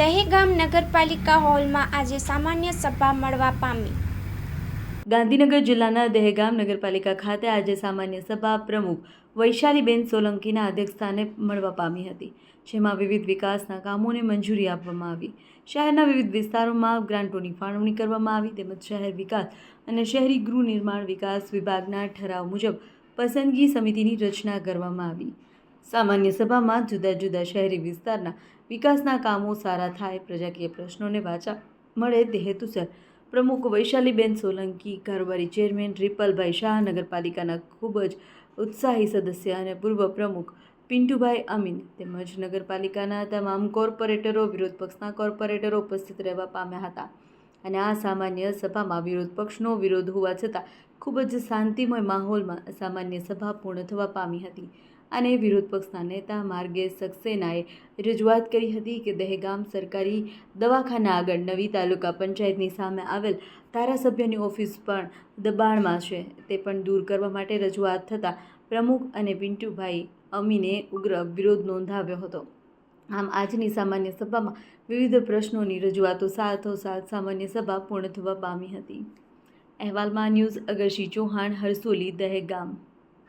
દહેગામ નગરપાલિકા હોલમાં આજે સામાન્ય સભા મળવા પામી. ગાંધીનગર જિલ્લાના દહેગામ નગરપાલિકા ખાતે આજે સામાન્ય સભા પ્રમુખ વૈશાલીબેન સોલંકીના અધ્યક્ષસ્થાને મળવા પામી હતી, જેમાં વિવિધ વિકાસના કામોને મંજૂરી આપવામાં આવી. શહેરના વિવિધ વિસ્તારોમાં ગ્રાન્ટોની ફાળવણી કરવામાં આવી, તેમજ શહેર વિકાસ અને શહેરી ગૃહ નિર્માણ વિકાસ વિભાગના ઠરાવ મુજબ પસંદગી સમિતિની રચના કરવામાં આવી. સામાન્ય સભામાં જુદા જુદા શહેરી વિસ્તારના વિકાસના કામો સારા થાય, પ્રજાકીય પ્રશ્નોને વાચા મળે તે હેતુસર. પ્રમુખ વૈશાલીબેન સોલંકી કારોબારી ચેરમેન રિપલભાઈ શાહ, નગરપાલિકાના ખૂબ જ ઉત્સાહી સદસ્ય અને પૂર્વ પ્રમુખ પિન્ટુભાઈ અમીન તેમજ નગરપાલિકાના તમામ કોર્પોરેટરો, વિરોધ પક્ષના કોર્પોરેટરો ઉપસ્થિત રહેવા પામ્યા હતા અને આ સામાન્ય સભામાં વિરોધ પક્ષનો વિરોધ હોવા છતાં ખૂબ જ શાંતિમય માહોલમાં સામાન્ય સભા પૂર્ણ થવા પામી હતી. અને વિરોધ પક્ષના નેતા માર્ગેશ સક્સેનાએ રજૂઆત કરી હતી કે દહેગામ સરકારી દવાખાના આગળ નવી તાલુકા પંચાયતની સામે આવેલ ધારાસભ્યની ઓફિસ પણ દબાણમાં છે. તે પણ દૂર કરવા માટે રજૂઆત થતાં પ્રમુખ અને પિન્ટુભાઈ અમીને ઉગ્ર વિરોધ નોંધાવ્યો હતો. આમ આજની સામાન્ય સભામાં વિવિધ પ્રશ્નોની રજૂઆતો સાથોસાથ સામાન્ય સભા પૂર્ણ થવા પામી હતી. અહેવાલમાં ન્યૂઝ અગરશી ચૌહાણ, હરસોલી, દહેગામ.